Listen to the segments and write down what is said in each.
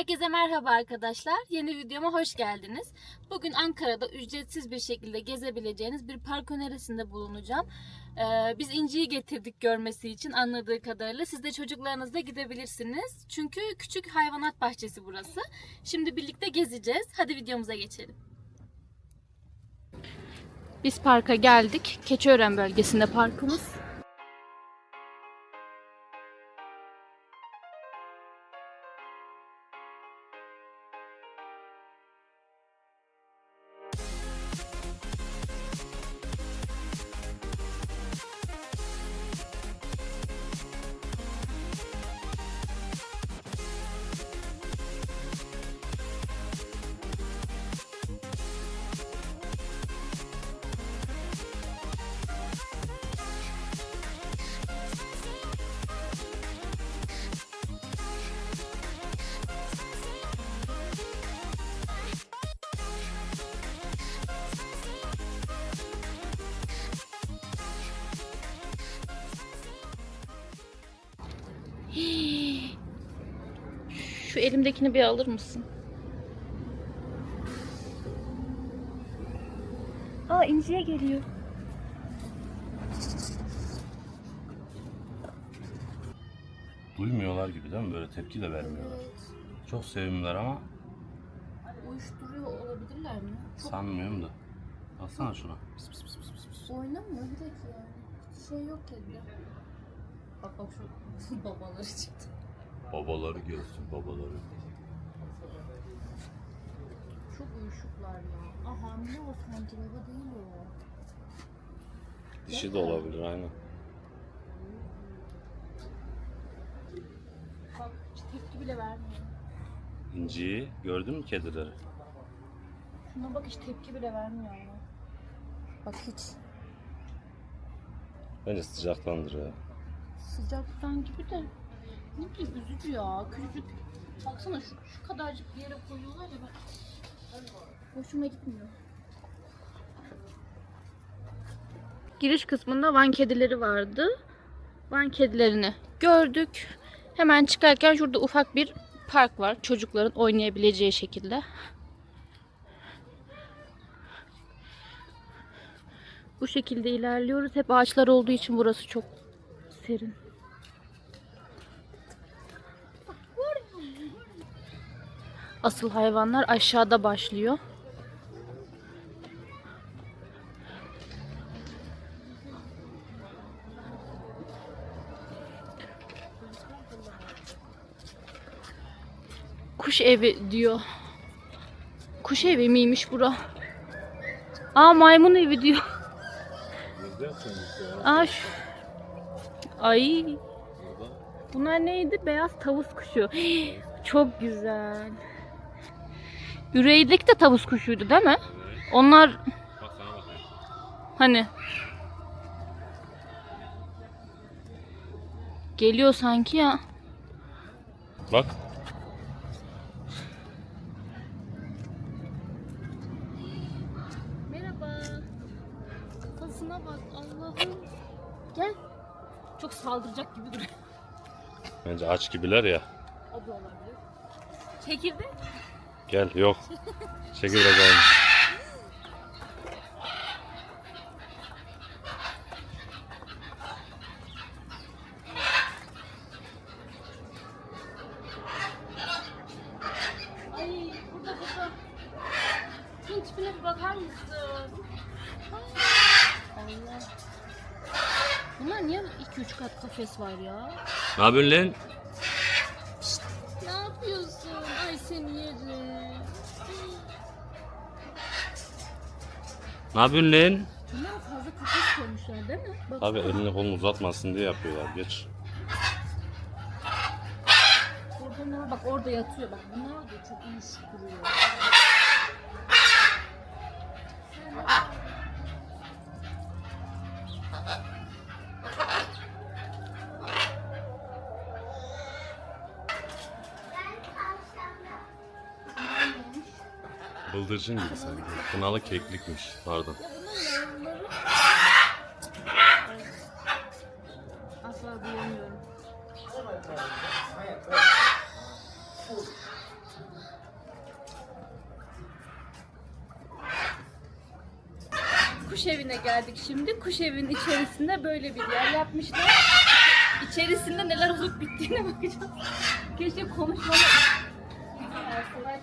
Herkese merhaba arkadaşlar. Yeni videoma hoş geldiniz. Bugün Ankara'da ücretsiz bir şekilde gezebileceğiniz bir park önerisinde bulunacağım. Ee, biz İnci'yi getirdik görmesi için anladığı kadarıyla. Siz de çocuklarınızla gidebilirsiniz. Çünkü küçük hayvanat bahçesi burası. Şimdi birlikte gezeceğiz. Hadi videomuza geçelim. Biz parka geldik. Keçiören bölgesinde parkımız. Şu elimdekini bir alır mısın? Aa İnci'ye geliyor. Duymuyorlar gibi değil mi? Böyle tepki de vermiyorlar. Çok sevimliler ama Uyuşturuyor olabilirler mi? sanmıyorum da. Baksana şuna. Oynamıyor bir dakika yani. Şey yok kedide. Bak bak şu babaları çıktı. Babaları görsün babaları. Çok uyuşuklar ya. Aa hamile o sanki baba değil o. Dişi de olabilir aynen. Bak hiç tepki bile vermiyor. İnciyi gördün mü kedileri? Şuna bak hiç tepki bile vermiyor ama. Bak hiç. Bence sıcaktandır ya. Sıcaktan gibi de ne bileyim üzücü ya. Küçücük. Baksana şu, şu kadarcık bir yere koyuyorlar ya bak. Hoşuma gitmiyor. Giriş kısmında Van kedileri vardı. Van kedilerini gördük. Hemen çıkarken şurada ufak bir park var. Çocukların oynayabileceği şekilde. Bu şekilde ilerliyoruz. Hep ağaçlar olduğu için burası çok serin. Asıl hayvanlar aşağıda başlıyor. Kuş evi diyor. Kuş evi miymiş bura? Aa maymun evi diyor. Aa şu... Ay. Bunlar neydi? Beyaz tavus kuşu. Çok güzel. Üreydeki de tavus kuşuydu değil mi? Onlar hani geliyor sanki ya. Bak. Merhaba. Kafasına bak Allah'ım. Gel. Çok saldıracak gibi duruyor. Bence aç gibiler ya. O da olabilir. Çekirdek. Gel yok. Çekirdek almış. Ay burada burada. Şunun tipine bir bakar mısın? Bunlar niye 2-3 kat kafes var ya? Ne yapıyorsun lan? Ne yapıyorsun? Ay seni yerim. Ne yapıyorsun lan? Bunlar fazla kafes koymuşlar değil mi? Bak. Abi elini kolunu uzatmasın diye yapıyorlar. Geç. Orada ne? Bak orada yatıyor. Bak bunlar da çok uyuşuk duruyor. Bıldırcın gibi sanki. Kınalı keklikmiş. Pardon. Asla duyamıyorum. Kuş evine geldik şimdi. Kuş evinin içerisinde böyle bir yer yapmışlar. İçerisinde neler olup bittiğine bakacağız. Keşke konuşmama...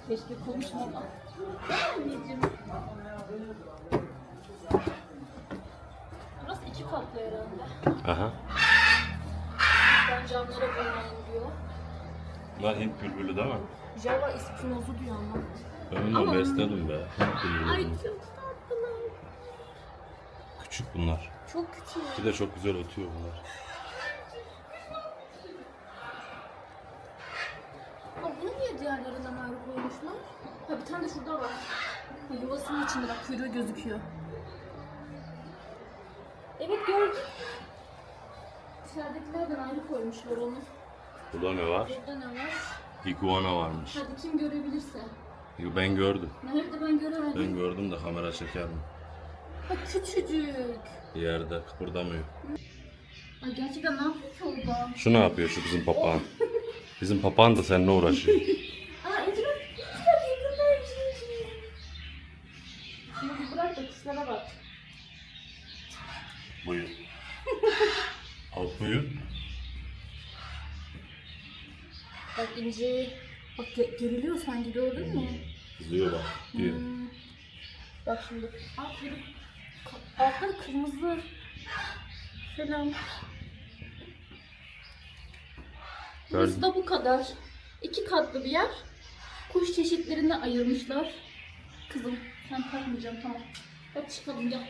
Keşke konuşmama. Anneciğim. Burası iki katlı herhalde. Aha. Ben camlara vurmayın diyor. Bunlar Hint bülbülü değil mi? Java ispinozu diyor ama. Ben Ama- besledim be. Ay çok tatlılar. Küçük bunlar. Çok küçük. Bir de çok güzel ötüyor bunlar. Aa, diğerlerinden ayrı koymuşlar? Ha bir tane de şurada var. Yuvasının içinde bak kuyruğu gözüküyor. Evet gördüm. Dışarıdakilerden ayrı koymuşlar onu. Burada ne var? Burada ne var? Iguana varmış. Hadi kim görebilirse. Ben gördüm. Nerede ben göremedim. Ben gördüm de kamera çeker mi? Ha küçücük. Yerde kıpırdamıyor. Ay gerçekten ne yapıyor ki orada? Şu ne yapıyor şu bizim papağan? Bizim papağan da seninle uğraşıyor. Aa Ecrin kuşlar yakındaymış. Şunu bir bırak da kuşlara bak. Buyur. Al buyur. Bak ince. Bak ge- geriliyor sanki gördün mü? Kızıyor bak. Diyor. Hmm. Bak şimdi. Ka- Altları kırmızı. Selam. Burası da bu kadar. İki katlı bir yer. Kuş çeşitlerine ayırmışlar. Kızım sen takmayacağım tamam. Hadi çıkalım gel.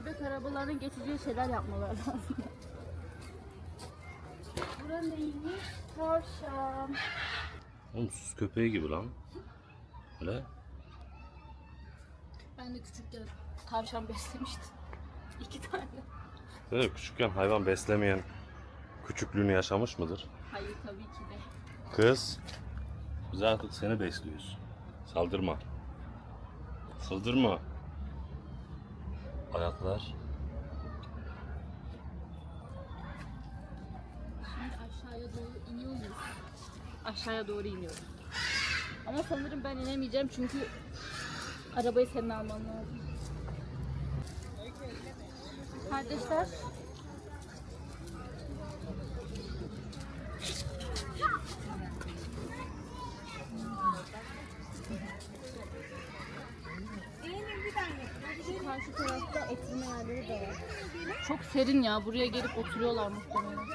Bebek arabalarının geçeceği şeyler yapmalar lazım. Bura neymiş? Tavşan. Oğlum sus köpeği gibi lan. Öyle. Ben de küçükken tavşan beslemiştim. İki tane. Mi? Küçükken hayvan beslemeyen küçüklüğünü yaşamış mıdır? Hayır tabii ki de. Kız, biz artık seni besliyoruz. Saldırma. Saldırma. Ayaklar. Şimdi aşağıya doğru iniyor muyuz? Aşağıya doğru iniyoruz. Ama sanırım ben inemeyeceğim çünkü arabayı senin alman lazım. Kardeşler. Şu karşı tarafta oturma yerleri de var. Çok serin ya. Buraya gelip oturuyorlar muhtemelen.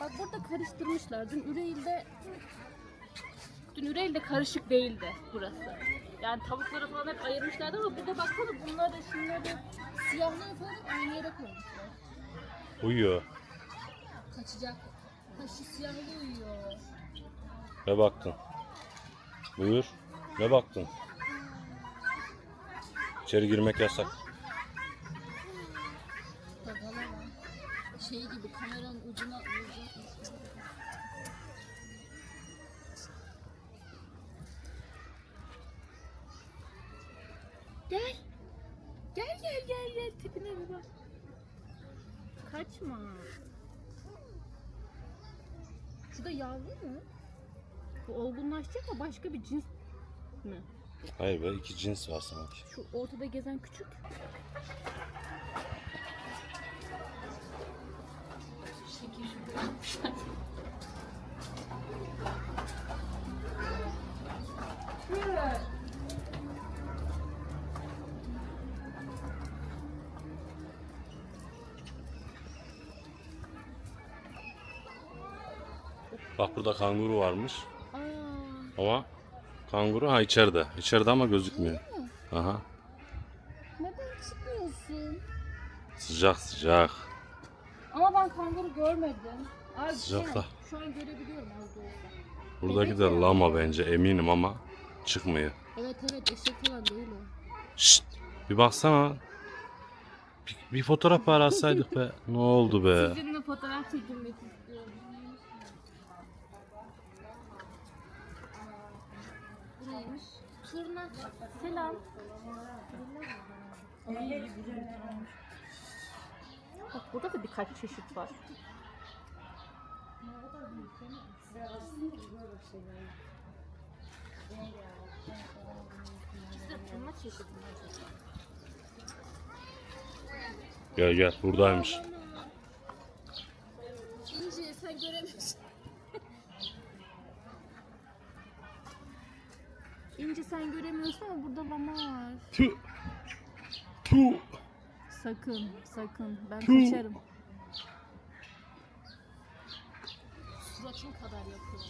Bak burada karıştırmışlar. Dün Üreyl'de Dün Üreyl'de karışık değildi burası. Yani tavukları falan hep ayırmışlardı ama burada baksana bunları şunları siyahları falan hep aynı yere koymuşlar. Uyuyor. Kaçacak. Ha şu siyahlı uyuyor. Ne baktın? Buyur. Ne baktın? İçeri girmek yasak. Şey gibi kameranın ucuna. Gel. Gel gel gel gel tipine bir bak. Kaçma. Şu da yavru mu? Bu olgunlaşacak mı başka bir cins mi? Hayır be iki cins var sanki. Şu ortada gezen küçük. Bak burada kanguru varmış. Ama kanguru ha içeride. İçeride ama gözükmüyor. Aha. neden çıkmıyorsun? Sıcak sıcak. Ama ben kanguru görmedim. Ay, Sıcakta. yani Şu an görebiliyorum az da olsa. Buradaki de lama bence eminim ama çıkmıyor. Evet evet eşek falan değil o. Şşt, bir baksana. Bir, bir fotoğraf paylaşsaydık be. Ne oldu be? Sizinle fotoğraf çekilmek istiyorum. Neymiş? Turna. Selam. Bak burada da birkaç çeşit var. Gel gel buradaymış. İnci sen göremiyorsun. İnci sen göremiyorsun ama burada lama var. Tüh. Tüh. Sakın, sakın. Ben Tüh. kaçarım. Suratım kadar yapıyor.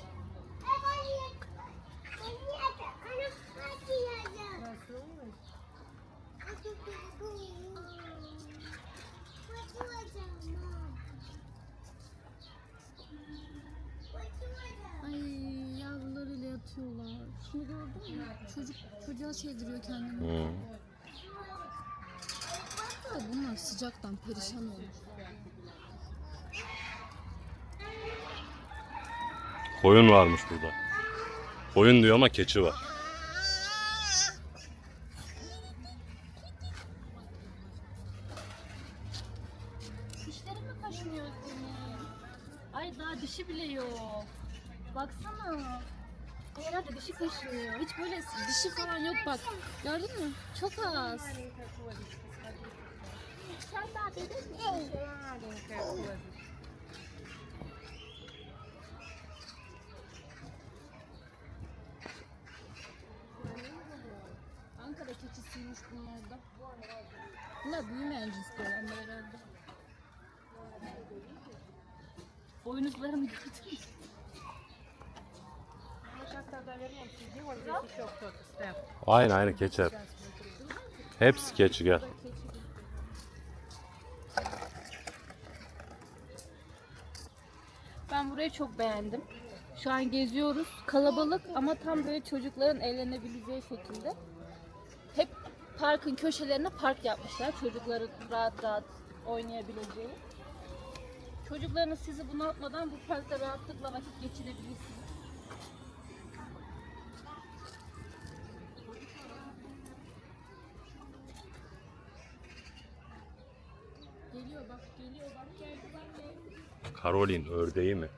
Ay yavrularıyla yatıyorlar. Şunu gördün mü? Çocuk çocuğa sevdiriyor kendini. Hı. Ya bunlar sıcaktan perişan olmuş. Koyun varmış burada. Koyun diyor ama keçi var. Bak. Gördün mü? Çok az. Ankara keçisiymiş bunlar da. Bunlar büyümeyen cins olanlar herhalde. Boynuzlarını gördün mü? Aynı aynı keçi hep. Hepsi keçi gel. Ben burayı çok beğendim. Şu an geziyoruz. Kalabalık ama tam böyle çocukların eğlenebileceği şekilde. Hep parkın köşelerine park yapmışlar. Çocukların rahat rahat oynayabileceği. Çocuklarınız sizi bunaltmadan bu parkta rahatlıkla vakit geçirebilirsiniz. Geliyor bak, geliyor bak, geldi bak, geldi. Karolin ördeği mi?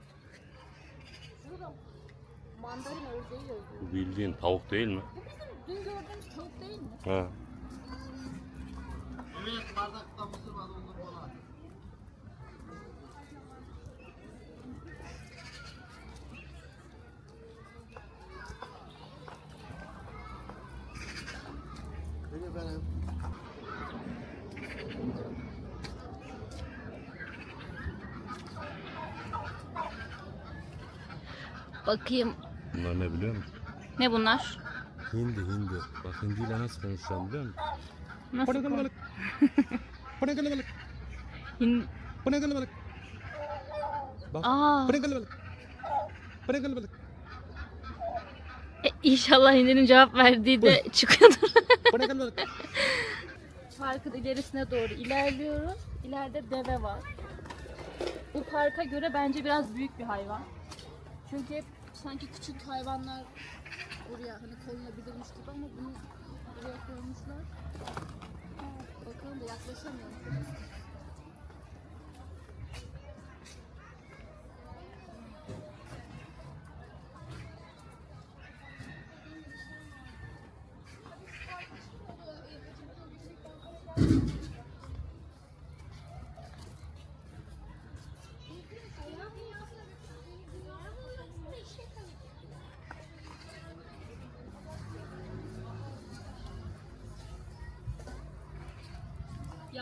Şurada mandalina ördeği yazıyor. Bu bildiğin tavuk değil mi? Bu bizim dün gördüğümüz tavuk değil mi? Ha. Evet bardakta mısır var onu bana. Benim benim. Bakayım. Bunlar ne biliyor musun? Ne bunlar? Hindi hindi. Bak hindiyle nasıl konuşacağım biliyor musun? Nasıl? Bana balık. Bana balık. Hin... Bana balık. Bak. Aa, Bana balık. Bana balık. e, inşallah Hindi'nin cevap verdiği de çıkıyordur. Bana balık. Parkın ilerisine doğru ilerliyoruz. İleride deve var. Bu parka göre bence biraz büyük bir hayvan. Çünkü hep sanki küçük hayvanlar buraya hani konulabilirmiş gibi ama bunu buraya koymuşlar. Bakalım da yaklaşamıyorum.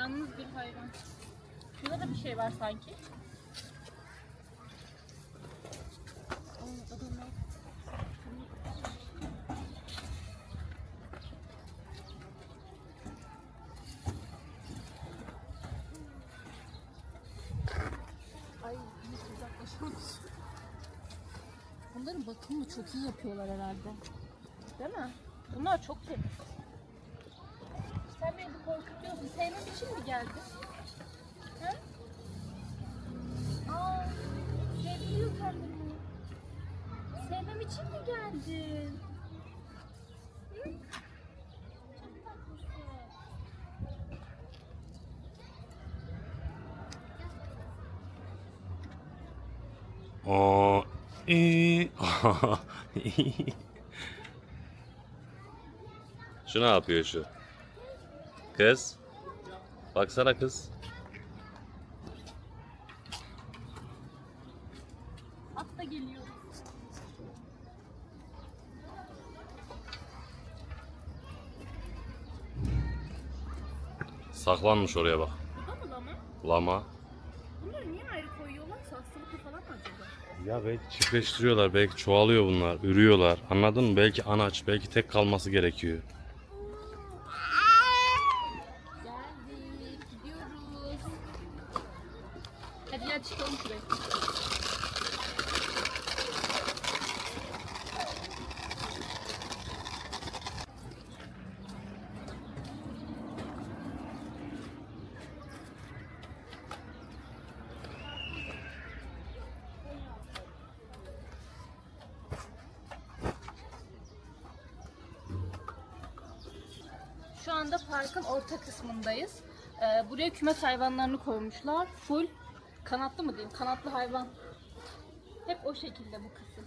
Yalnız bir hayvan. Şurada da bir şey var sanki. Ay hiç uzaklaşıyoruz. Bunların bakımını çok iyi yapıyorlar herhalde. Değil mi? Bunlar çok temiz. şimdi geldi. He? Aa, seviyor kendini. Sevmem için mi geldin? Hı? Çok tatlısın. Aa, ee, şu ne yapıyor şu? Kız. Baksana kız. At da geliyor. Saklanmış oraya bak. Bu da mı lama? Lama. Bunları niye ayrı koyuyorlar? Hastalıklı falan mı acaba? Ya belki çiftleştiriyorlar, belki çoğalıyor bunlar, ürüyorlar. Anladın mı? Belki anaç, belki tek kalması gerekiyor. Geldik, gidiyoruz. Hadi gel çıkalım şuraya. Şu anda parkın orta kısmındayız. Ee, buraya kümes hayvanlarını koymuşlar. Full kanatlı mı diyeyim? Kanatlı hayvan. Hep o şekilde bu kısım.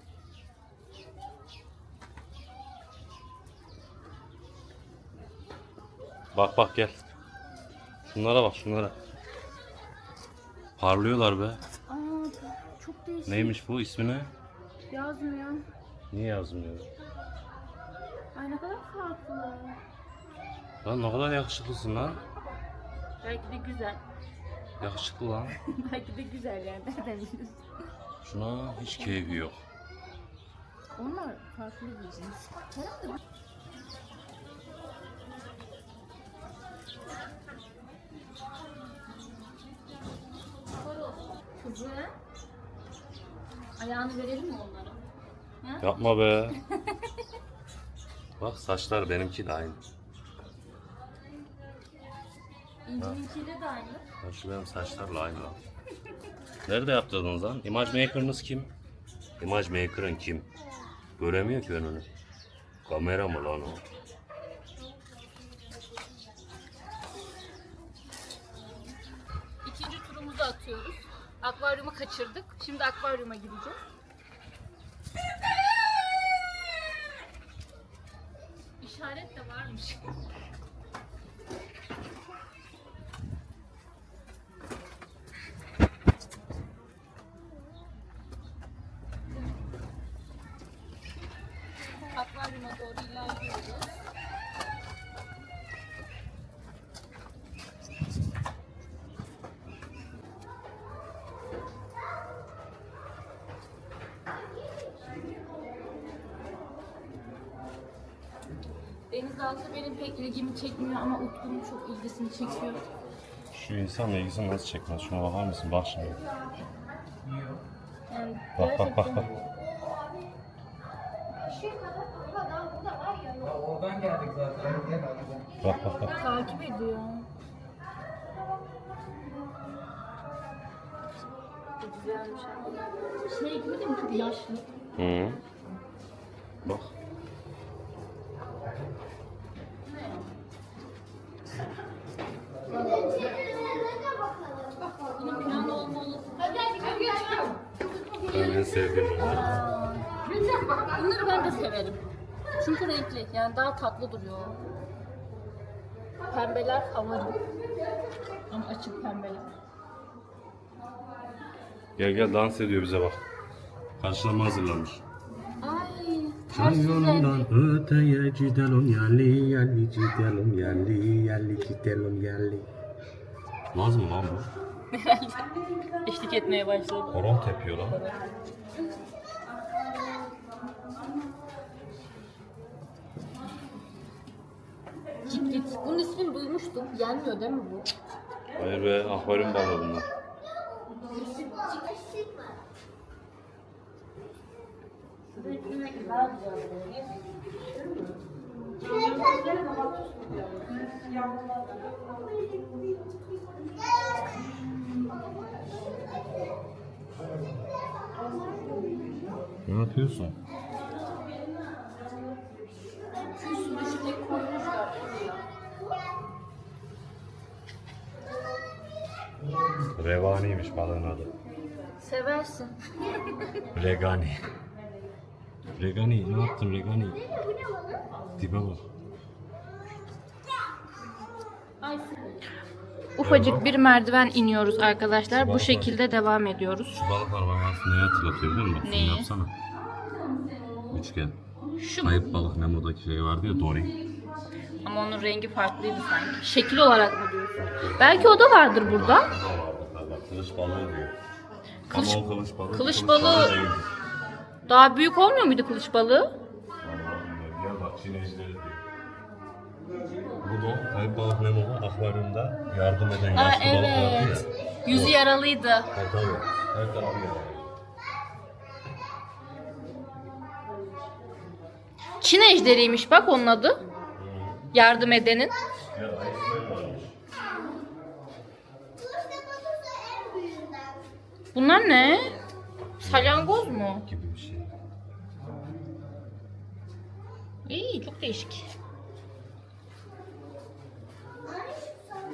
Bak bak gel. Şunlara bak şunlara. Parlıyorlar be. Aa, çok değişik. Neymiş bu ismi ne? Yazmıyor. Niye yazmıyor? Ay ne kadar farklı. Lan ne kadar yakışıklısın lan. Belki de güzel. Yakışıklı lan. Belki de güzel yani. Nereden biliyorsun? Şuna hiç keyfi yok. Onlar farklı bir cins. Herhalde Kızı. Ayağını verelim mi onlara? Yapma be. Bak saçlar benimki de aynı. İncininkiyle de aynı. Bak şu benim saçlarla aynı lan. Nerede yaptırdınız lan? Image Maker'ınız kim? Image Maker'ın kim? Göremiyor ki önünü. Kamera mı lan o? İkinci turumuzu atıyoruz. Akvaryumu kaçırdık. Şimdi akvaryuma gideceğiz. İşaret de varmış. Akvaryuma doğru ilerliyoruz. Denizaltı benim pek ilgimi çekmiyor ama Utku'nun çok ilgisini çekiyor. Şu insan ilgisini nasıl çekmez? Şuna bakar mısın? Bak şimdi. Yani Bak bak bak bak. Oradan geldik zaten. Bak bak bak. takip ediyor. Güzelmiş. Şey gibi değil mi? Çok yaşlı. Hı. Bak. Ben en sevdiğim. Bunları ben de severim. Çünkü renkli. Yani daha tatlı duruyor. Pembeler favorim. Ama açık pembeler. Gel gel dans ediyor bize bak. Karşılama hazırlamış. Ay, Çay ters öteye gidelim yerli yerli gidelim yerli yerli gidelim yerli. Naz mı lan bu? Eşlik etmeye başladı. Horon tepiyor lan. Ciklet. Bunun ismini duymuştum. Yenmiyor değil mi bu? Hayır be akvaryum balığı bunlar. Ne yapıyorsun? Revaniymiş balığın adı. Seversin. Regani. Regani ne yaptın Regani? Tipe bak. Ufacık bir merdiven iniyoruz arkadaşlar. Bu şekilde devam ediyoruz. Şu balıklar bana aslında ne hatırlatıyor biliyor musun? Bak, Neyi? Şunu yapsana. Üçgen. Şu mu? Kayıp balık Nemo'daki şey vardı ya Dory. Ama onun rengi farklıydı sanki. Şekil olarak mı diyorsun? Belki o da vardır burada. O da vardı galiba. Kılıç balığı diyor. Kılıç- Ama o kılıç balığı. kılıç balığı- değil. Daha büyük olmuyor muydu kılıç balığı? Vallahi bilmiyorum. Bak Çin ejderi diyor. Bu da kayıp Nemo'da akvaryumda yardım eden Aa, yaşlı balık vardı ya. evet. Yüzü yaralıydı. Ha, tabii. Her tarafı yarıyor. Çin ejderiymiş bak onun adı. Yardım edenin. Ya Iceman varmış. Bunlar ne? Salyangoz mu? Gibi bir şey. İyi çok değişik.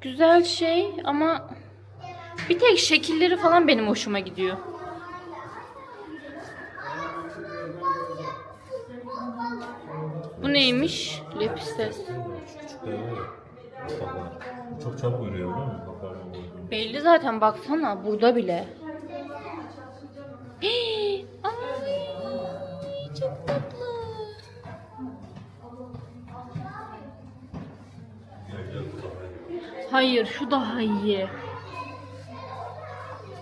güzel şey ama bir tek şekilleri falan benim hoşuma gidiyor. Bu neymiş? Lepistes. Çok çabuk ürüyor? Akvaryum boyunca. Belli zaten baksana burada bile. Hii, Hayır şu daha iyi.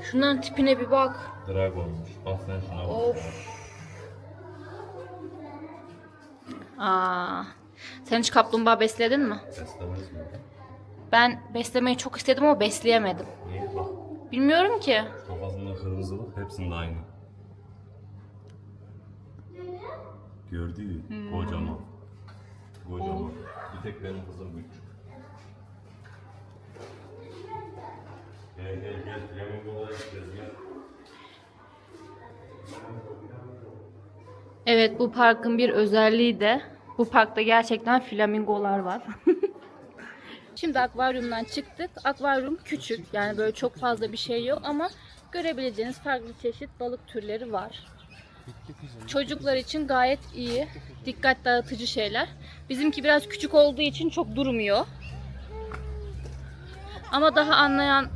Şunların tipine bir bak. Dragonmuş. Bak sen şuna bak. Of. Aa. Sen hiç kaplumbağa besledin mi? Beslemez mi? Ben beslemeyi çok istedim ama besleyemedim. Niye? Bak. Bilmiyorum ki. Kafasında kırmızılık hepsinde aynı. Gördü mü? Kocaman. Kocaman. Bir tek benim kızım küçük. Gel gel gel. Flamingolara gideceğiz gel. Evet bu parkın bir özelliği de bu parkta gerçekten flamingolar var. Şimdi akvaryumdan çıktık. Akvaryum küçük yani böyle çok fazla bir şey yok ama görebileceğiniz farklı çeşit balık türleri var. Çocuklar için gayet iyi. Dikkat dağıtıcı şeyler. Bizimki biraz küçük olduğu için çok durmuyor. Ama daha anlayan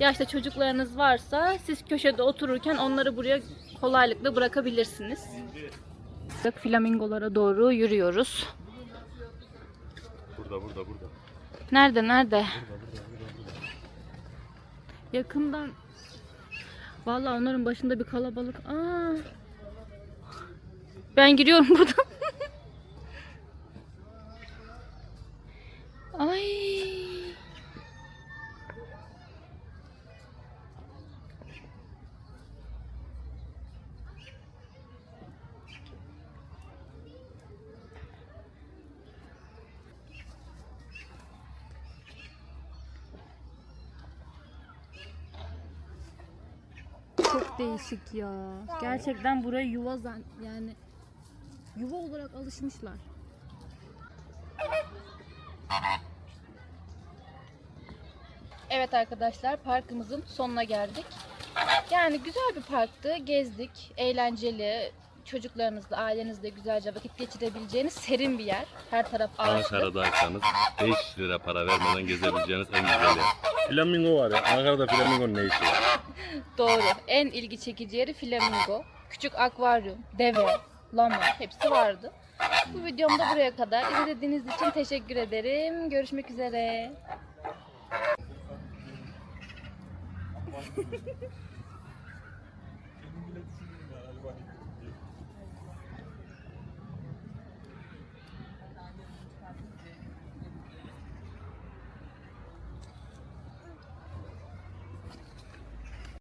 yaşta çocuklarınız varsa siz köşede otururken onları buraya kolaylıkla bırakabilirsiniz. Flamingolara doğru yürüyoruz. Burada burada burada. Nerede nerede? Yakından. Vallahi onların başında bir kalabalık. Aa. Ben giriyorum buradan. Ay. Çok değişik ya. Gerçekten buraya yuva zan yani yuva olarak alışmışlar. Evet arkadaşlar parkımızın sonuna geldik. Yani güzel bir parktı. Gezdik. Eğlenceli. Çocuklarınızla, ailenizle güzelce vakit geçirebileceğiniz serin bir yer. Her taraf ağaçlı. Ankara'daysanız 5 lira para vermeden gezebileceğiniz en güzel yer. Flamingo var ya. Ankara'da flamingo ne işi var? Doğru. En ilgi çekici yeri flamingo. Küçük akvaryum, deve, lama hepsi vardı. Bu videom da buraya kadar. İzlediğiniz için teşekkür ederim. Görüşmek üzere.